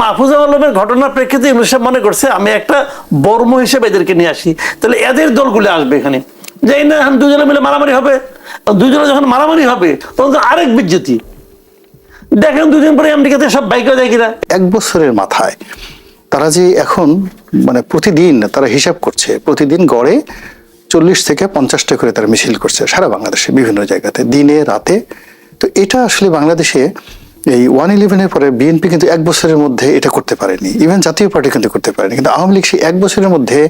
মাহফুজা আলমের ঘটনার প্রেক্ষিতে ইমরুল সাহেব মনে করছে, আমি একটা বর্ম হিসেবে এদেরকে নিয়ে আসি। তাহলে এদের দলগুলো আসবে এখানে। যাই না, এখন দুজনে মিলে মারামারি হবে, দুজনে যখন মারামারি হবে, তখন তো আরেক বিজ্জতি। দেখেন দুদিন পরে আমেরিকাতে সব বাইকে যায় কিনা। এক বছরের মাথায় তারা যে এখন মানে প্রতিদিন তারা হিসাব করছে, প্রতিদিন গড়ে চল্লিশ থেকে পঞ্চাশটা করে তারা মিছিল করছে সারা বাংলাদেশে, বিভিন্ন জায়গাতে, দিনে, রাতে। তো এটা আসলে বাংলাদেশে এই ওয়ান ইলেভেনের পরে বিএনপি কিন্তু এক বছরের মধ্যে এটা করতে পারেনি। ইভেন জাতীয় পার্টি কিন্তু করতে পারেনি। কিন্তু আওয়ামী লীগ সেই এক বছরের মধ্যে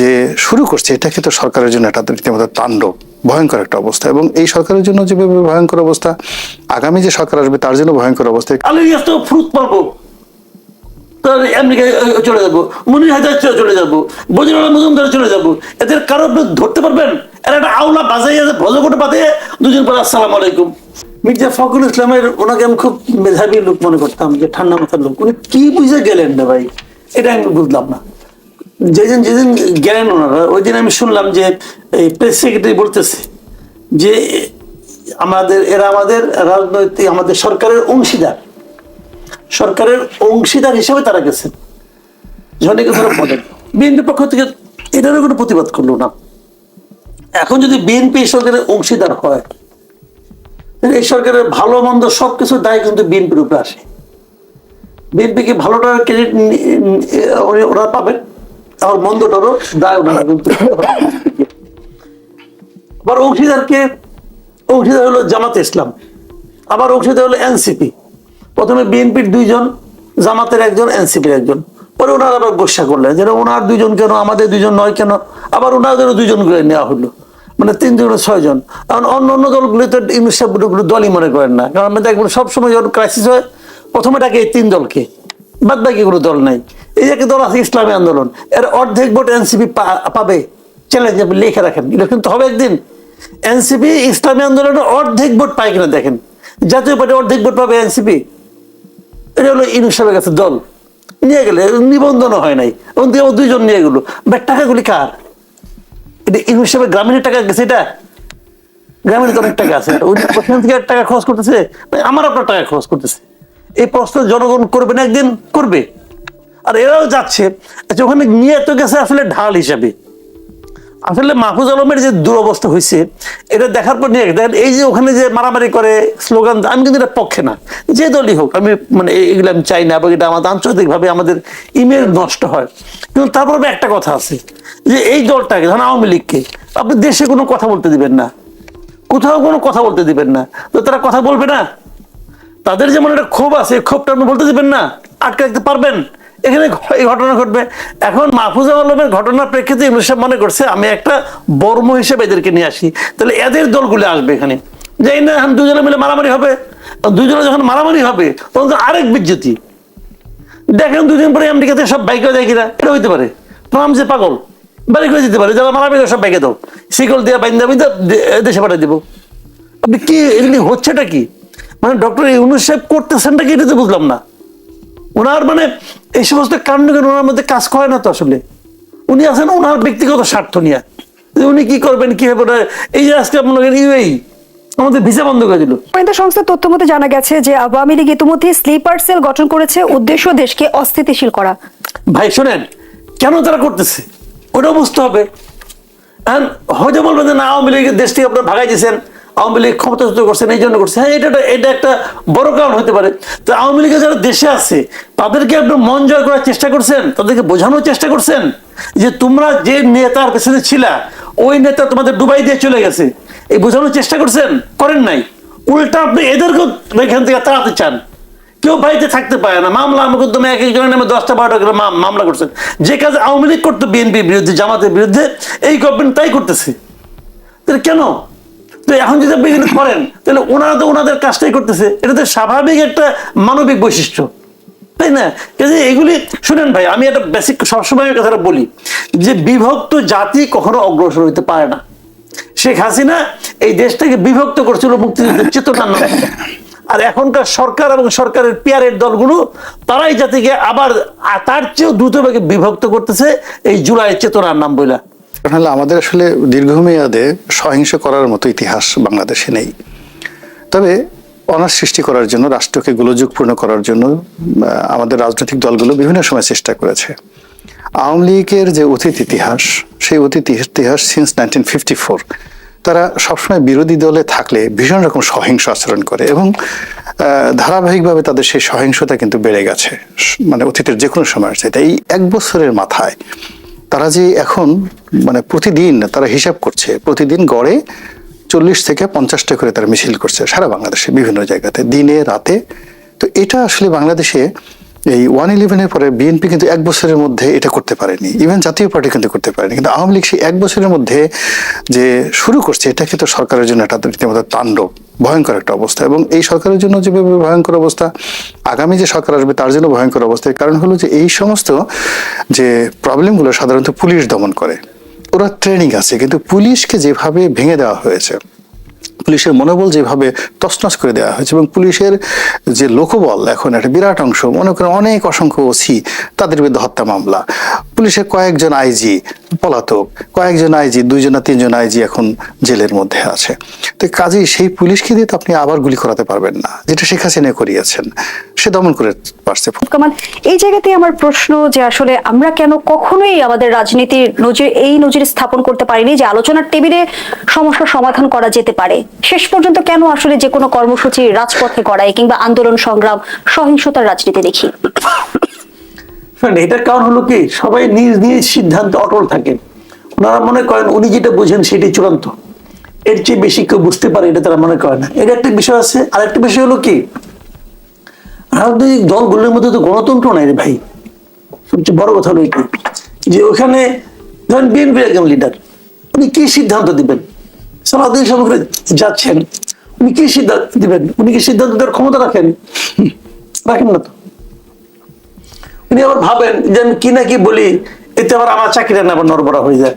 যে শুরু করছে, এটা কিন্তু সরকারের জন্য একটা রীতিমতো তাণ্ডব, ভয়ঙ্কর একটা অবস্থা। এবং এই সরকারের জন্য যেভাবে ভয়ঙ্কর অবস্থা, আগামী যে সরকার আসবে তার জন্য ভয়ঙ্কর অবস্থা। আমেরিকায় চলে যাব। মনির হাজার চলে যাব। বজিরুল্লাহ মজুমদার চলে যাব। এদের কারও ধরতে পারবেন? এর একটা আওলা বাজাইয়া ভজকটে পাতে দুজন পরে আসসালাম আলাইকুম। মির্জা ফখরুল ইসলামের ওনাকে আমি খুব মেধাবী লোক মনে করতাম, যে ঠান্ডা মাথার লোক। উনি কি বুঝে গেলেন না ভাই? এটা আমি বুঝলাম না। যেদিন যেদিন গেলেন ওনারা, ওই দিন আমি শুনলাম যে এই প্রেস সেক্রেটারি বলতেছে যে আমাদের, এরা আমাদের রাজনৈতিক, আমাদের সরকারের অংশীদার। সরকারের অংশীদার হিসেবে তারা গেছেন। জনকে ধরো বলেন বিএনপির পক্ষ থেকে এটারও কোনো প্রতিবাদ করল না। এখন যদি বিএনপি সরকারের অংশীদার হয় এই সরকারের ভালো মন্দ সবকিছু দায় কিন্তু বিএনপির উপরে আসে। বিএনপিকে ভালোটার ক্রেডিট ওরা পাবেন আবার মন্দটারও দায় ওনারা কিন্তু আবার অংশীদারকে অংশীদার হলো জামাতে ইসলাম। আবার অংশীদার হলো এনসিপি। প্রথমে বিএনপির দুইজন, জামাতের একজন, এনসিপির একজন। পরে ওনারা আবার গোসা করলেন। যেন ওনার দুইজন কেন, আমাদের দুইজন নয় কেন? আবার ওনাদেরও দুইজন করে নেওয়া হলো। মানে তিন তিনজন ছয়জন কারণ অন্য অন্য দলগুলো তো শব্দগুলো দলই মনে করেন না। কারণ আমরা দেখবেন সবসময় যখন ক্রাইসিস হয়, প্রথমে ডাকে এই তিন দলকে। বাদ বাকি কোনো দল নাই। এই যে দল আছে ইসলামী আন্দোলন। এর অর্ধেক ভোট এনসিপি পাবে। চ্যালেঞ্জ আপনি লিখে রাখেন। এটা কিন্তু হবে একদিন। এনসিপি ইসলামী আন্দোলনের অর্ধেক ভোট পায় কিনা দেখেন। জাতীয় পার্টি অর্ধেক ভোট পাবে এনসিপি। এটা হলো ইনু সাহেবের কাছে দল। নিয়ে গেলে নিবন্ধনও হয় নাই। এবং দুইজন নিয়ে গেলো। বাট টাকাগুলি কার? এটা ইনু সাহেবের গ্রামীণের টাকা গেছে, এটা? গ্রামীণ অনেক টাকা আছে। ওখান থেকে টাকা খরচ করতেছে। আমার আপনার টাকা খরচ করতেছে। এই প্রশ্ন জনগণ করবে না, একদিন করবে। আর এরাও যাচ্ছে। আচ্ছা ওখানে নিয়ে তো গেছে আসলে ঢাল হিসাবে। আসলে মাহফুজ আলমের যে দুরবস্থা হয়েছে, এটা দেখার পর নিয়ে দেখেন এই যে ওখানে যে মারামারি করে স্লোগান, আমি কিন্তু এটা পক্ষে না। যে দলই হোক, আমি মানে এগুলো আমি চাই না এবং এটা আমাদের আন্তর্জাতিকভাবে আমাদের ইমেজ নষ্ট হয়। কিন্তু তারপর একটা কথা আছে, যে এই দলটাকে, ধরেন আওয়ামী লীগকে, আপনি দেশে কোনো কথা বলতে দিবেন না। কোথাও কোনো কথা বলতে দিবেন না। তো তারা কথা বলবে না। তাদের যেমন একটা ক্ষোভ আছে ক্ষোভটা আপনি বলতে দিবেন না। আটকে রাখতে পারবেন। এখানে এই ঘটনা ঘটবে। এখন মাহফুজা আলমের ঘটনার প্রেক্ষিতে ইমরুল সাহেব মনে করছে, আমি একটা বর্ম হিসেবে এদেরকে নিয়ে আসি। তাহলে এদের দলগুলো আসবে এখানে। না, এখন দুজনে মিলে মারামারি হবে, দুজনে যখন মারামারি হবে, তখন তো আরেক বিজ্জতি। দেখেন দুদিন পরে আমেরিকাতে সব বাইকে যায় কিনা, এটা হইতে পারে। ট্রাম্প যে পাগল বাড়ি করে দিতে পারে, যারা মারামারি সব বাইকে দাও। শিকল দিয়ে বাইন্দা বাইন্দা দেশে পাঠিয়ে দিব। আপনি কি, এগুলি হচ্ছেটা কি? মানে ডক্টর ইউনুস সাহেব করতেছেনটা কি, এটা তো বুঝলাম না। ওনার মানে এই সমস্ত কাণ্ড কেন ওনার মধ্যে কাজ করে না তো আসলে? উনি আছেন ওনার ব্যক্তিগত স্বার্থ নিয়ে। উনি কি করবেন কি হবে এই যে আজকে করেন ইউএই আমাদের ভিসা বন্ধ করে দিল। গোয়েন্দা সংস্থার তথ্য মতে জানা গেছে যে আওয়ামী লীগ ইতিমধ্যে স্লিপার সেল গঠন করেছে উদ্দেশ্য দেশকে অস্থিতিশীল করা। ভাই শোনেন কেন তারা করতেছে? ওটাও বুঝতে হবে। হয়তো বলবেন যে না আওয়ামী লীগের দেশ থেকে আপনারা ভাগাই দিয়েছেন। আওয়ামী লীগ ক্ষমতাচ্যুত করছেন এই জন্য করছে। হ্যাঁ এটা এটা একটা বড় কারণ হতে পারে। তো আওয়ামী লীগের যারা দেশে আছে, তাদেরকে আপনি মন জয় করার চেষ্টা করছেন? তাদেরকে বোঝানোর চেষ্টা করছেন? যে তোমরা যে নেতার পেছনে ছিলা, ওই নেতা তোমাদের ডুবাই দিয়ে চলে গেছে। এই বোঝানোর চেষ্টা করছেন? করেন নাই। উল্টা আপনি এদেরকেও এখান থেকে তাড়াতে চান। কেউ বাড়িতে থাকতে পারে না। মামলা মোকদ্দমা এক একজনের নামে দশটা বারোটা করে মাম- মামলা করছেন। যে কাজ আওয়ামী লীগ করতো বিএনপির বিরুদ্ধে, জামাতের বিরুদ্ধে, এই গভর্নমেন্ট তাই করতেছে। কেন? তো এখন যদি আপনি এগুলো করেন, তাহলে ওনারা তো ওনাদের কাজটাই করতেছে। এটা তো স্বাভাবিক একটা মানবিক বৈশিষ্ট্য। তাই না? কাজে এগুলি, শুনেন ভাই, আমি একটা বেসিক সবসময় কথাটা বলি, যে বিভক্ত জাতি কখনো অগ্রসর হইতে পারে না। শেখ হাসিনা এই দেশটাকে বিভক্ত করছিল মুক্তিযুদ্ধের চেতনার নামে। আর এখনকার সরকার এবং সরকারের পিয়ারের দলগুলো, তারাই জাতিকে আবার তার চেয়েও দ্রুতভাবে বিভক্ত করতেছে এই জুলাই চেতনার নাম বইলা। তাহলে আমাদের আসলে দীর্ঘমেয়াদে সহিংস করার মতো ইতিহাস বাংলাদেশে নেই। তবে অনার সৃষ্টি করার জন্য, রাষ্ট্রকে গোলযোগপূর্ণ করার জন্য আমাদের রাজনৈতিক দলগুলো বিভিন্ন সময় চেষ্টা করেছে। আওয়ামী লীগের যে অতীত ইতিহাস, সেই অতীত ইতিহাস সিন্স নাইনটিন ফিফটি ফোর তারা সবসময় বিরোধী দলে থাকলে ভীষণ রকম সহিংস আচরণ করে এবং ধারাবাহিকভাবে তাদের সেই সহিংসতা কিন্তু বেড়ে গেছে। মানে অতীতের যে কোনো সময়ের চাইতে এই এক বছরের মাথায় তারা যে এখন মানে প্রতিদিন তারা হিসাব করছে, প্রতিদিন গড়ে চল্লিশ থেকে পঞ্চাশটা করে তারা মিছিল করছে সারা বাংলাদেশে, বিভিন্ন জায়গাতে, দিনে, রাতে। তো এটা আসলে বাংলাদেশে এই ওয়ান ইলেভেনের পরে বিএনপি কিন্তু এক বছরের মধ্যে এটা করতে পারেনি। ইভেন জাতীয় পার্টি কিন্তু করতে পারেনি। কিন্তু আওয়ামী লীগ সেই এক বছরের মধ্যে যে শুরু করছে, এটা কিন্তু সরকারের জন্য একটা রীতিমতো তাণ্ডব, ভয়ঙ্কর একটা অবস্থা। এবং এই সরকারের জন্য যেভাবে ভয়ঙ্কর অবস্থা, আগামী যে সরকার আসবে তার জন্য ভয়ঙ্কর অবস্থা। কারণ হলো যে এই সমস্ত যে প্রবলেমগুলো সাধারণত পুলিশ দমন করে। ওরা ট্রেনিং আছে, কিন্তু পুলিশকে যেভাবে ভেঙে দেওয়া হয়েছে পুলিশের মনোবল যেভাবে তছনছ করে দেওয়া হয়েছে এবং পুলিশের যে লোকবল এখন একটা বিরাট অংশ, মনে করেন অনেক অসংখ্য ওসি তাদের বিরুদ্ধে হত্যা মামলা। পুলিশের কয়েকজন আইজি পলাতক। কয়েকজন আইজি দুইজন না তিনজন আইজি এখন জেলের মধ্যে আছে। তো কাজেই সেই পুলিশকে দিয়ে তো আপনি আবার গুলি করাতে পারবেন না, যেটা শেখ হাসিনা করিয়েছেন। সে দমন করে পারছে। এই জায়গাতে আমার প্রশ্ন যে আসলে আমরা কেন কখনোই আমাদের রাজনীতির নজির, এই নজির স্থাপন করতে পারিনি যে আলোচনার টেবিলে সমস্যার সমাধান করা যেতে পারে। শেষ পর্যন্ত কেন আসলে যে কোনো কর্মসূচি রাজপথে করায় কিংবা আন্দোলন সংগ্রাম সহিংসতার রাজনীতি দেখি? শোনেন, এটার কারণ হলো কি সবাই নিজ নিজ সিদ্ধান্ত অটল থাকেন। ওনারা মনে করেন উনি যেটা বুঝেন সেটি চূড়ান্ত। এর চেয়ে বেশি কেউ বুঝতে পারে এটা তারা মনে করে না। এটা একটা বিষয় আছে আর একটা বিষয় হলো কি রাজনৈতিক দলগুলোর মধ্যে তো গণতন্ত্র নাই রে ভাই। সবচেয়ে বড় কথা হলো কি যে ওখানে ধরেন বিএনপির একজন লিডার উনি কি সিদ্ধান্ত দিবেন? সালাউদ্দিন সাহেব যাচ্ছেন উনি কি সিদ্ধান্ত দিবেন? উনি কি সিদ্ধান্ত দেওয়ার ক্ষমতা রাখেন? রাখেন না তো। উনি আবার ভাবেন যে আমি কি না কি বলি, এতে আবার আমার চাকরিটা না আবার নড়বড়া হয়ে যায়।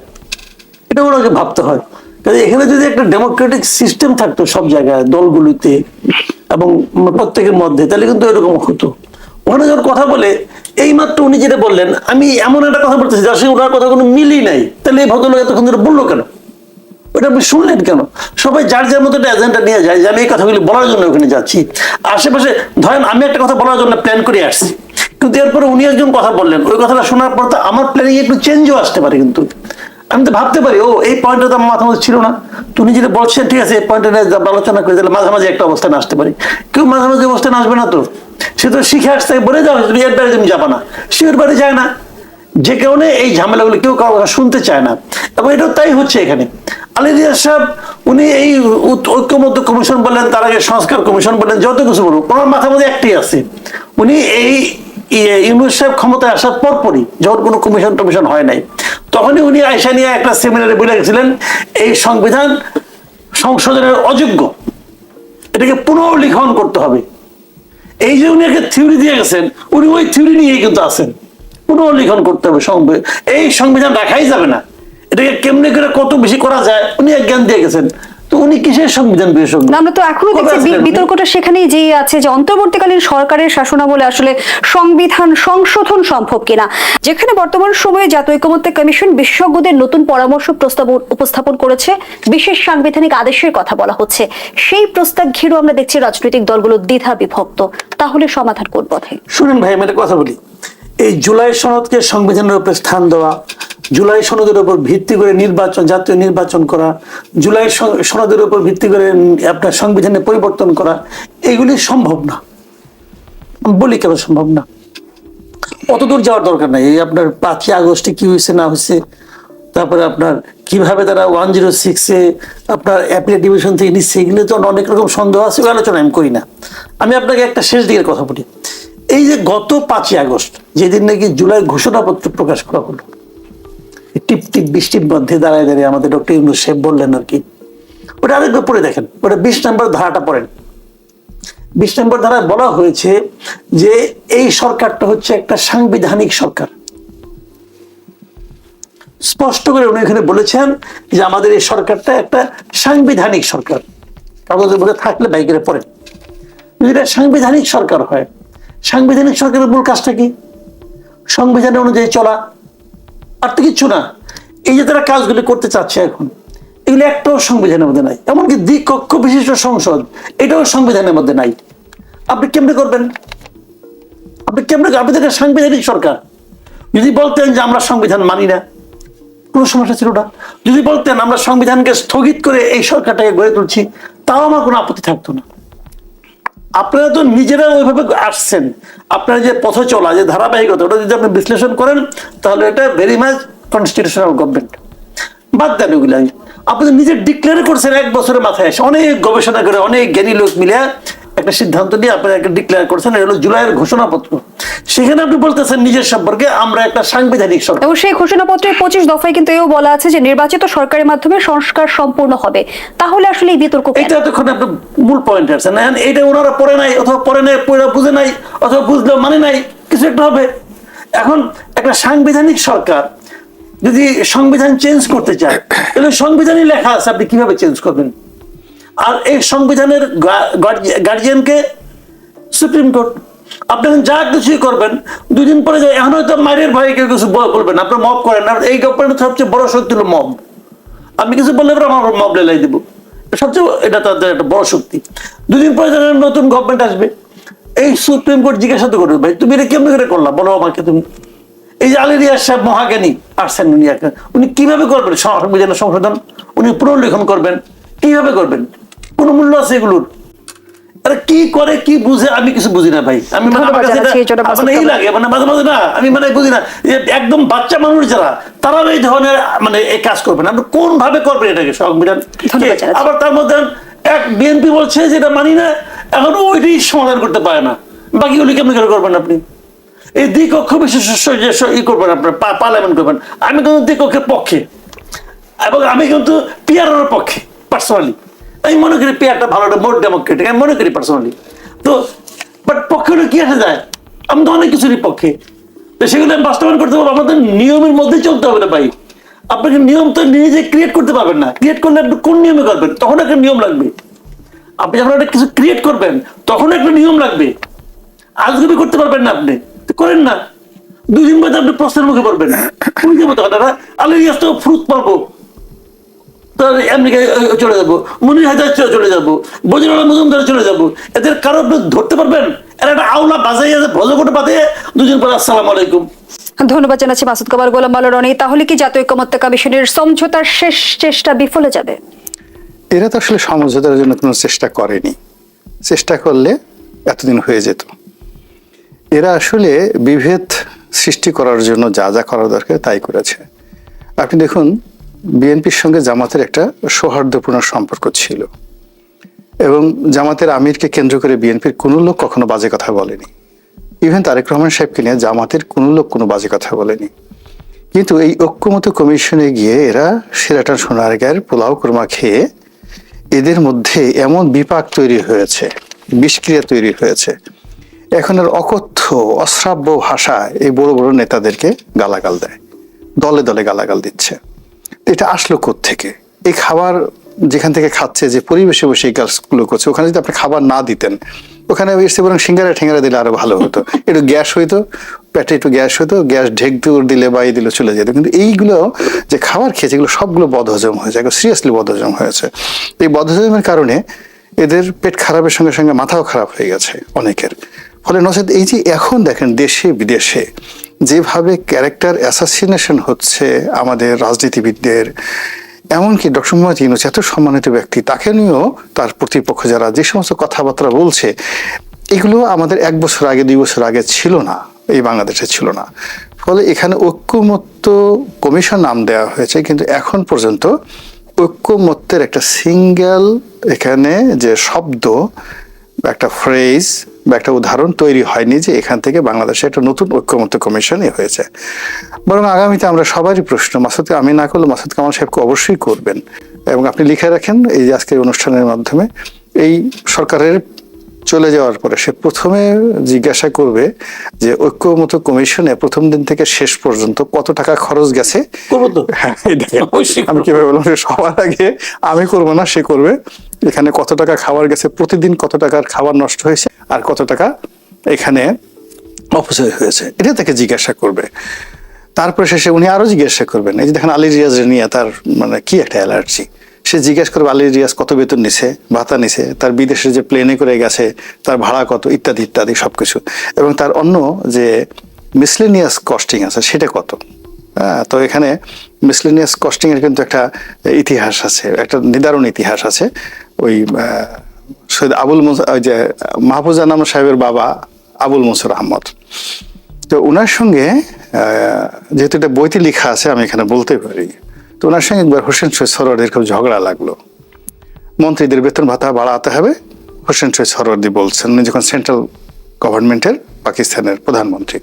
এটা ওনাকে ভাবতে হয়। কাজে এখানে যদি একটা ডেমোক্রেটিক সিস্টেম থাকতো সব জায়গায়, দলগুলিতে এবং প্রত্যেকের মধ্যে, তাহলে কিন্তু এরকম হতো। ওখানে যখন কথা বলে এই মাত্র উনি যেটা বললেন, আমি এমন একটা কথা বলতেছি যার সঙ্গে ওনার কথা কোনো মিলই নাই। তাহলে এই ভদ্রলোক এতক্ষণ ধরে বলল কেন? ওটা আপনি শুনলেন কেন? সবাই যার যার মতো একটা এজেন্ডা নিয়ে যায় যে আমি এই কথাগুলি বলার জন্য ওখানে যাচ্ছি। আশেপাশে, ধরেন আমি একটা কথা বলার জন্য প্ল্যান করে আসছি। কিন্তু এরপরে উনি একজন কথা বললেন। ওই কথাটা শোনার পর তো আমার প্ল্যানিং একটু চেঞ্জও আসতে পারে কিন্তু। আমি তো ভাবতে পারি, ও, এই পয়েন্টটা তো আমার মাথা মধ্যে ছিল না। তুমি যেটা বলছেন, ঠিক আছে, এই পয়েন্টটা নিয়ে আলোচনা করে তাহলে মাঝে মাঝে একটা অবস্থানে আসতে পারি। কেউ মাঝে মাঝে অবস্থানে আসবে না তো। সে তো শিখে আসতে বলে যাও তুমি এর বাড়ি তুমি যাবা না। সে ওর যায় না। যে কারণে এই ঝামেলাগুলো কেউ কারও শুনতে চায় না। এবং এটাও তাই হচ্ছে এখানে। আলী রিয়াজ সাহেব, উনি এই ঐ- কমিশন বললেন তার আগে সংস্কার কমিশন বললেন যত কিছু বলুন ওনার মাথার মধ্যে একটাই আছে। উনি এই ইউনুস সাহেব ক্ষমতায় আসার পরপরই যখন কোনো কমিশন টমিশন হয় নাই, তখনই উনি আয়সা নিয়ে একটা সেমিনারে বলে গেছিলেন, এই সংবিধান সংশোধনের অযোগ্য। এটাকে পুনর্লিখন করতে হবে। এই যে উনি একটা থিওরি দিয়ে গেছেন, উনি ওই থিওরি নিয়েই কিন্তু আছেন। পুনর্লিখন করতে হবে এই সংবিধান রাখাই যাবে না। এটাকে কেমনি করে কত বেশি করা যায়, উনি জ্ঞান দিয়ে গেছেন। তো উনি কিসের সংবিধান বিশেষজ্ঞ? আমরা তো এখনও দেখছি? বিতর্কটা সেখানেই যে আছে যে অন্তর্বর্তীকালীন সরকারের শাসনামলে আসলে সংবিধান সংশোধন সম্ভব কিনা। যেখানে বর্তমান সময়ে জাতীয় ঐকমত্য কমিশন বিশেষজ্ঞদের নতুন পরামর্শ প্রস্তাব উপস্থাপন করেছে বিশেষ সাংবিধানিক আদেশের কথা বলা হচ্ছে। সেই প্রস্তাব ঘিরেও আমরা দেখছি রাজনৈতিক দলগুলো দ্বিধা বিভক্ত। তাহলে সমাধান কোন পথে? শুনেন ভাই আমি একটা কথা বলি। এই জুলাই সনদকে সংবিধানের উপরে স্থান দেওয়া জুলাই সনদের উপর ভিত্তি করে নির্বাচন, জাতীয় নির্বাচন করা, জুলাই সন- সনদের উপর ভিত্তি করে আপনার সংবিধানে পরিবর্তন করা, এগুলি সম্ভব না। বলি কেন সম্ভব না? অত দূর যাওয়ার দরকার নাই। এই আপনার পাঁচই আগস্টে কি হয়েছে, না হয়েছে, তারপরে আপনার কীভাবে তারা ওয়ান জিরো সিক্সে আপনার অ্যাপিলেট ডিভিশন থেকে নিচ্ছে, এগুলো তো অনেক রকম সন্দেহ আছে আলোচনা আমি করি না। আমি আপনাকে একটা শেষ দিকের কথা বলি। এই যে গত পাঁচই আগস্ট, যেদিন নাকি জুলাই ঘোষণাপত্র প্রকাশ করা হলো টিপ টিপ বৃষ্টির মধ্যে দাঁড়ায় দাঁড়িয়ে আমাদের ডক্টর ইউনুস সাহেব বললেন আর কি। ওটা আরেকবার পড়ে দেখেন, ওটা বিশ নম্বর ধারাটা পড়েন। বিশ নম্বর ধারায় বলা হয়েছে যে এই সরকারটা হচ্ছে একটা সাংবিধানিক সরকার। স্পষ্ট করে উনি এখানে বলেছেন যে আমাদের এই সরকারটা একটা সাংবিধানিক সরকার। কাগজের মধ্যে থাকলে বাইকের যদি এটা সাংবিধানিক সরকার হয়, সাংবিধানিক সরকারের মূল কাজটা কি? সংবিধান অনুযায়ী চলা আর তো কিচ্ছু না। এই যে তারা কাজগুলি করতে চাচ্ছে এখন, এগুলো একটাও সংবিধানের মধ্যে নাই। এমনকি দ্বিকক্ষ বিশিষ্ট সংসদ, এটাও সংবিধানের মধ্যে নাই। আপনি কেমনে করবেন? আপনি কেমনে আপনি একটা সাংবিধানিক সরকার। যদি বলতেন যে আমরা সংবিধান মানি না, কোনো সমস্যা ছিল না। যদি বলতেন আমরা সংবিধানকে স্থগিত করে এই সরকারটাকে গড়ে তুলছি, তাও আমার কোনো আপত্তি থাকতো না। আপনারা তো নিজেরা ওইভাবে আসছেন। আপনার যে পথে চলা, যে ধারাবাহিকতা, ওটা যদি আপনি বিশ্লেষণ করেন, তাহলে এটা ভেরি মাচ কনস্টিটিউশনাল গভর্নমেন্ট বাদ দেন ওগুলো। আপনি নিজে ডিক্লেয়ার করছেন, এক বছরের মাথায় এসে অনেক গবেষণা করে, অনেক জ্ঞানী লোক মিলে একটা সিদ্ধান্ত নিয়ে আপনি একটা ডিক্লেয়ার করছেন এটা হলো জুলাইয়ের ঘোষণাপত্র। সেখানে আপনি বলতেছেন নিজের সম্পর্কে আমরা একটা সাংবিধানিক সরকার। এবং সেই ঘোষণাপত্রের পঁচিশ দফায় কিন্তু এও বলা আছে যে নির্বাচিত সরকারের মাধ্যমে সংস্কার সম্পূর্ণ হবে। তাহলে আসলে এই বিতর্ক? এটা এতক্ষণ আপনার মূল পয়েন্ট আছে। না এটা ওনারা পড়ে নাই অথবা পড়ে নাই পড়ে বুঝে নাই অথবা বুঝলেও মানে নাই কিছু একটা হবে। এখন একটা সাংবিধানিক সরকার যদি সংবিধান চেঞ্জ করতে চায় তাহলে সংবিধানই লেখা আছে আপনি কীভাবে চেঞ্জ করবেন? আর এই সংবিধানের গার্জিয়ানকে সুপ্রিম কোর্ট আপনি যা কিছুই করবেন দুই দিন পরে যায়, এখন হয়তো মায়ের ভয়ে কেউ কিছু বল- বলবেন আপনার মব করেন না এই গভর্নমেন্টের সবচেয়ে বড় শক্তি হলো মব আমি কিছু বললে আমার মব লেলাই দিব। সবচেয়ে এটা তাদের একটা বড় শক্তি। দুদিন পরে যখন নতুন গভর্নমেন্ট আসবে, এই সুপ্রিম কোর্ট জিজ্ঞাসা তো করবে, ভাই, তুমি এটা কেমন করে করলা? বলো আমাকে তুমি। এই যে আলিরিয়া সাহেব মহাজ্ঞানী, আসছেন উনি উনি কীভাবে করবেন সংবিধানের সংশোধন? উনি পুনর্লেখন করবেন। কীভাবে করবেন? কোন মূল্য আছে এগুলোর? কি করে কি বুঝে আমি কিছু বুঝি না ভাই। আমি মানে আমার কাছে এই মানে এই লাগে মানে মাঝে মাঝে না আমি মানে বুঝি না একদম বাচ্চা মানুষ যারা তারাও এই ধরনের মানে এই কাজ করবেন আপনি কোন ভাবে করবেন এটাকে সংবিধান আবার তার মধ্যে এক বিএনপি বলছে যে এটা মানি না এখন ওইটাই সমাধান করতে পারে না। বাকিগুলি কেমন করে করবেন আপনি? এই দ্বিকক্ষ বিশেষ যে ই করবেন আপনার পার্লামেন্ট করবেন। আমি কিন্তু দ্বিকক্ষের পক্ষে। এবং আমি কিন্তু পিয়ারের পক্ষে পার্সোনালি আমি মনে করি পিয়ারটা ভালো একটা মোট ডেমোক্রেটিক আমি মনে করি পার্সোনালি তো বাট পক্ষে কি আসা যায়? আমি তো অনেক কিছুরই পক্ষে। তো সেগুলো আমি বাস্তবায়ন করতে পারব আমাদের নিয়মের মধ্যে চলতে হবে না ভাই। আপনাকে নিয়ম তো নিজে ক্রিয়েট করতে পারবেন না। ক্রিয়েট করলে আপনি কোন নিয়মে করবেন? তখন একটা নিয়ম লাগবে। আপনি যখন একটা কিছু ক্রিয়েট করবেন তখন একটা নিয়ম লাগবে। আজগুবি করতে পারবেন না আপনি। করেন না। দুই দিন বাদে আপনি প্রশ্নের মুখে পড়বেন। দাদা আলিয়াস তো ফ্রুট পাবো। তার আমেরিকায় চলে যাব। মনির হাজার চলে যাব। বজরুল মজুমদার চলে যাব। এদের কারও আপনি ধরতে পারবেন? এরা একটা আওলা বাজাইয়া ভজ করে বাঁধিয়ে দুজন পর আসসালামু আলাইকুম। ধন্যবাদ জানাচ্ছি মাসুদ কামাল গোলাম মাল্লা রনি। তাহলে কি জাতীয় ঐকমত্য কমিশনের সমঝোতার শেষ চেষ্টা বিফলে যাবে? এরা তো আসলে সমঝোতার জন্য কোনো চেষ্টা করেনি। চেষ্টা করলে এতদিন হয়ে যেত। এরা আসলে বিভেদ সৃষ্টি করার জন্য যা যা করা দরকার তাই করেছে। আপনি দেখুন বিএনপির সঙ্গে জামাতের একটা সৌহার্দ্যপূর্ণ সম্পর্ক ছিল। এবং জামাতের আমিরকে কেন্দ্র করে বিএনপির কোনো লোক কখনো বাজে কথা বলেনি। ইভেন তারেক রহমান সাহেবকে নিয়ে জামাতের কোনো লোক কোনো বাজে কথা বলেনি। কিন্তু এই ঐক্যমত কমিশনে গিয়ে এরা সেরাটান সোনারগাঁয়ের পোলাও কোরমা খেয়ে এদের মধ্যে এমন বিপাক তৈরি হয়েছে, বিষক্রিয়া তৈরি হয়েছে। এখন আর অকথ্য, অশ্রাব্য ভাষায় এই বড় বড় নেতাদেরকে গালাগাল দেয়, দলে দলে গালাগাল দিচ্ছে। এটা আসলো থেকে এই খাবার যেখান থেকে খাচ্ছে, যে পরিবেশে বসে এই কাজগুলো করছে, ওখানে যদি আপনি খাবার না দিতেন, ওখানে এসে বরং সিঙ্গারা ঠেঙ্গারা দিলে আরও ভালো হতো। একটু গ্যাস হইতো, পেটে একটু গ্যাস হতো গ্যাস ঢেক দূর দিলে বা এই দিলে চলে যেত। কিন্তু এইগুলো যে খাবার খেয়েছে, এগুলো সবগুলো বদহজম হয়েছে, একদম সিরিয়াসলি বদহজম হয়েছে। এই বদহজমের কারণে এদের পেট খারাপের সঙ্গে সঙ্গে মাথাও খারাপ হয়ে গেছে অনেকের। ফলে নচেত এই যে এখন দেখেন দেশে, বিদেশে যেভাবে ক্যারেক্টার অ্যাসাসিনেশন হচ্ছে আমাদের রাজনীতিবিদদের, এমনকি ডক্টর মোহাম্মদ ইউনুস এত সম্মানিত ব্যক্তি, তাকে নিয়েও তার প্রতিপক্ষ যারা যে সমস্ত কথাবার্তা বলছে, এগুলো আমাদের এক বছর আগে, দুই বছর আগে ছিল না, এই বাংলাদেশে ছিল না। ফলে এখানে ঐক্যমত্য কমিশন নাম দেওয়া হয়েছে, কিন্তু এখন পর্যন্ত ঐক্যমত্যের একটা সিঙ্গেল এখানে যে শব্দ, একটা ফ্রেজ বা একটা উদাহরণ তৈরি হয়নি যে এখান থেকে বাংলাদেশে একটা নতুন ঐক্যমত্য কমিশনই হয়েছে। বরং আগামীতে আমরা সবারই প্রশ্ন মাসুদকে আমি না করলে মাসুদ কামাল সাহেবকে অবশ্যই করবেন। এবং আপনি লিখে রাখেন এই আজকের অনুষ্ঠানের মাধ্যমে, এই সরকারের চলে যাওয়ার পরে সে প্রথমে জিজ্ঞাসা করবে যে ঐক্যমত কমিশনে প্রথম দিন থেকে শেষ পর্যন্ত কত টাকা খরচ গেছে? হ্যাঁ আমি কীভাবে বললাম সবার আগে আমি করব না সে করবে। এখানে কত টাকা খাবার গেছে? প্রতিদিন কত টাকার খাবার নষ্ট হয়েছে? আর কত টাকা এখানে অপচয় হয়েছে? এটা তাকে জিজ্ঞাসা করবে। তারপরে শেষে উনি আরও জিজ্ঞাসা করবেন। এই যে দেখেন আলী রিয়াজ নিয়ে তার মানে কি একটা অ্যালার্জি। সে জিজ্ঞেস করবে আলী রিয়াজ কত বেতন নিছে? ভাতা নিছে? তার বিদেশে যে প্লেনে করে গেছে, তার ভাড়া কত? ইত্যাদি ইত্যাদি সব কিছু এবং তার অন্য যে মিসলেনিয়াস কস্টিং আছে, সেটা কত? হ্যাঁ তো এখানে মিসলেনিয়াস কস্টিং এর কিন্তু একটা ইতিহাস আছে, একটা নিদারুণ ইতিহাস আছে। ওই সৈয়দ আবুল ওই যে মাহফুজা নাম সাহেবের বাবা আবুল মনসুর আহমদ। তো ওনার সঙ্গে যেহেতু এটা বইতে লেখা আছে, আমি এখানে বলতে পারি। তো ওনার সঙ্গে একবার হোসেন শহীদ সরোয়ারের খুব ঝগড়া লাগল। মন্ত্রীদের বেতন ভাতা বাড়াতে হবে, হোসেন শহীদ সরোয়ার্দি বলছেন, উনি যখন সেন্ট্রাল গভর্নমেন্টের পাকিস্তানের প্রধানমন্ত্রী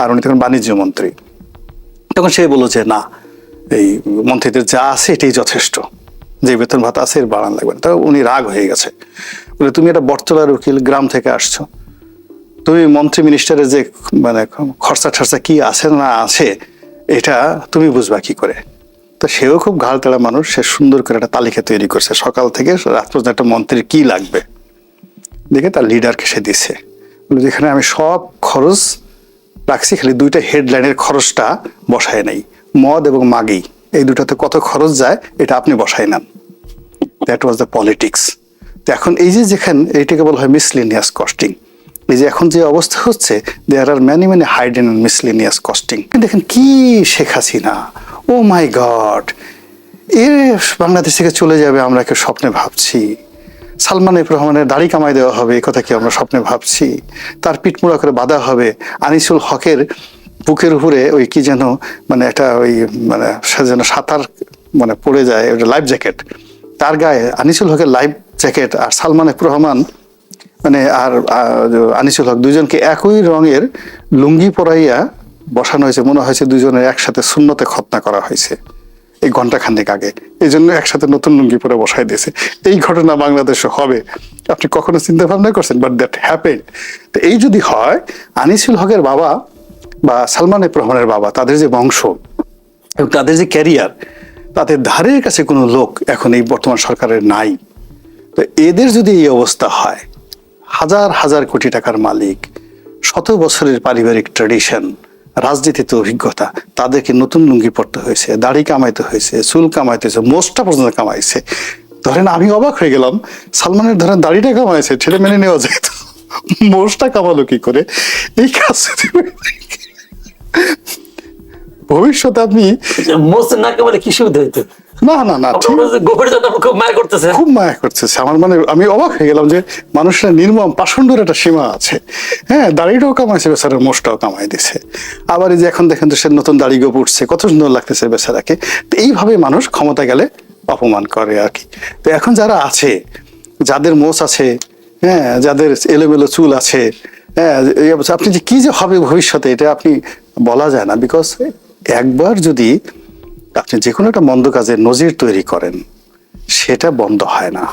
আর উনি তখন বাণিজ্য মন্ত্রী। তখন সে বলল যে, না, এই মন্ত্রীদের যা আছে এটাই যথেষ্ট। যে বেতন ভাতা আছে এর বাড়ান লাগবে না। তা উনি রাগ হয়ে গেছে। বলে, তুমি একটা বটতলার উকিল, গ্রাম থেকে আসছো। তুমি মন্ত্রী মিনিস্টারের যে মানে খরচা ঠরচা কি আছে না আছে, এটা তুমি বুঝবা কি করে? তো সেও খুব ঘাড় তেড়া মানুষ, সে সুন্দর করে একটা তালিকা তৈরি করছে। সকাল থেকে রাত পর্যন্ত একটা মন্ত্রীর কি লাগবে? দেখে তার লিডারকে সে দিছে যেখানে আমি সব খরচ রাখছি, খালি দুইটা হেডলাইনের খরচটা বসায় নাই। মদ এবং মাগি, এই দুটাতে কত খরচ যায়, এটা আপনি বসায় নেন। দ্যাট ওয়াজ দ্য পলিটিক্স তো এখন এই যে যেখানে, এইটাকে বলা হয় মিসলিনিয়াস কস্টিং এই যে এখন যে অবস্থা হচ্ছে there are many many hidden and miscellaneous costing দেখেন কি Sheikh Hasina oh my god এ বাংলাদেশ থেকে চলে যাবে আমরা কেউ স্বপ্নে ভাবছি। সালমান এফ রহমানের দাড়ি কামাই দেওয়া হবে, এ কথা কি আমরা স্বপ্নে ভাবছি? তার পিঠমুড়া করে বাঁধা হবে। আনিসুল হকের বুকের উপরে ওই কি যেন মানে একটা ওই মানে সে যেন সাঁতার মানে পড়ে যায়, ওটা লাইফ জ্যাকেট তার গায়ে আনিসুল হকের লাইফ জ্যাকেট আর সালমান এফ রহমান মানে আর আনিসুল হক দুজনকে একই রঙের লুঙ্গি পরাইয়া বসানো হয়েছে, মনে হয়েছে দুজনের একসাথে শূন্যতে খতনা করা হয়েছে। এই ঘণ্টা খানেক আগে। এই জন্য একসাথে নতুন লুঙ্গি পরে বসাই দিয়েছে। এই ঘটনা বাংলাদেশে হবে। আপনি কখনো চিন্তা ভাবনা করছেন? বাট দ্যাট হ্যাপেন তো এই যদি হয়, আনিসুল হকের বাবা বা সালমান রহমানের বাবা, তাদের যে বংশ এবং তাদের যে ক্যারিয়ার তাদের ধারের কাছে কোনো লোক এখন এই বর্তমান সরকারের নাই। তো এদের যদি এই অবস্থা হয়, হাজার হাজার কোটি টাকার মালিক, শত বছরের পারিবারিক ট্র্যাডিশন রাজনীতিতে অভিজ্ঞতা, তাদেরকে নতুন লুঙ্গি পড়তে হয়েছে, দাড়ি কামাইতে হয়েছে, চুল কামাইতে হয়েছে মোস্টটা পর্যন্ত কামাইছে। ধরেন আমি অবাক হয়ে গেলাম, সালমানের ধরেন দাড়িটা কামাইছে, ছেলে মেনে নেওয়া যায় তো। মোষটা কামালো কি করে? এই কাজ ভবিষ্যতে আপনি মোস্ট না কামালে কি সুবিধা হইতো? না না না খুব মায়া করতেছে। খুব মায়া করতেছে। আমার মানে আমি অবাক হয়ে গেলাম যে মানুষের নির্মম পাষণ্ডের একটা সীমা আছে। হ্যাঁ দাড়িটাও কামাইছে বেচারা মোষটাও কামাই দিছে। আবার এই যে এখন দেখেন তো সে নতুন দাড়ি গোপ উঠছে কত সুন্দর লাগতেছে বেচারাকে। তো এইভাবে মানুষ ক্ষমতা গেলে অপমান করে আর কি। তো এখন যারা আছে যাদের মোষ আছে হ্যাঁ যাদের এলোমেলো চুল আছে হ্যাঁ আপনি যে কি যে হবে ভবিষ্যতে এটা আপনি বলা যায় না। বিকজ একবার যদি আপনি যে কোনো একটা মন্দ কাজের নজির তৈরি করেন সেটা বন্ধ হয় না।